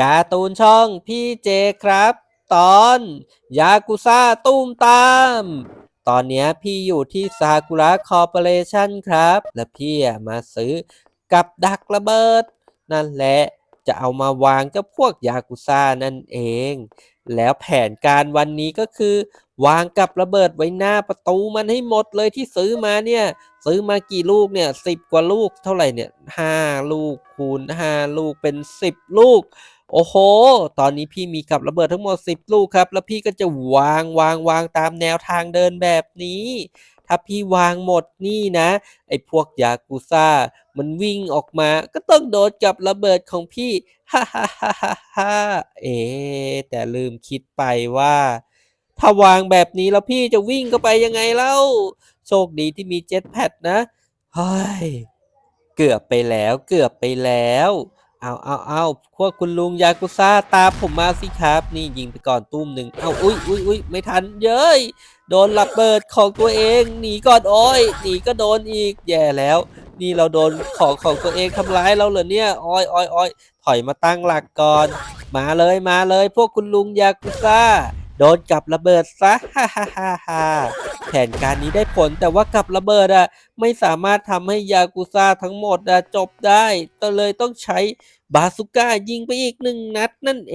การ์ตูนช่องพี่เจครับ ตอนยากุซ่าตุ้มตาม ตอนนี้พี่อยู่ที่ซากุระคอร์ปอเรชั่นครับ และพี่มาซื้อกับดักระเบิด นั่นแหละจะเอามาวางกับพวกยากุซ่านั่นเอง แล้วแผนการวันนี้ก็คือ วางกับระเบิดไว้หน้าประตูมันให้หมดเลยที่ซื้อมาเนี่ย ซื้อมากี่ลูกเนี่ยสิบกว่าลูกเท่าไหร่เนี่ยห้าลูกคูณห้าลูกเป็นสิบลูก โอ้โห ตอนนี้พี่มีกับระเบิดทั้งหมด 10 ลูกครับ แล้วพี่ก็จะวางวางวางตามแนวทางเดินแบบนี้ ถ้าพี่วางหมดนี่นะ ไอ้พวกยากูซ่า มันวิ่งออกมา ก็ต้องโดนกับระเบิดของพี่ ฮ่าฮ่าฮ่าฮ่าเอ๊แต่ลืมคิดไปว่า ถ้าวางแบบนี้แล้วพี่จะวิ่งเข้าไปยังไงเล่า โชคดีที่มีเจ็ตแพดนะ เฮ้ย เกือบไปแล้ว เกือบไปแล้ว เอาเอาเอาพวกคุณลุงยากุซ่าตามผมมาสิครับ นี่ยิงไปก่อนตุ้มหนึ่งเอาอุ้ยอุ้ยอุ้ยไม่ทันเย้ยโดนระเบิดของตัวเองหนีก่อนโอ้ยหนีก็โดนอีกแย่แล้ว นี่เราโดนของของตัวเองทำร้ายเราเหรอเนี่ยอ้อยอ้อยอ้อยถอยมาตั้งหลักก่อน มาเลยมาเลย พวกคุณลุงยากุซ่า โดนกับระเบิดซะฮ่าฮ่าฮ่าฮ่าแผนการนี้ได้ผลแต่ว่ากับระเบิดอะไม่สามารถทำให้ยากุซ่าทั้งหมดอะจบได้ก็เลยต้องใช้บาสุก้ายิงไปอีกหนึ่งนัดนั่นเอง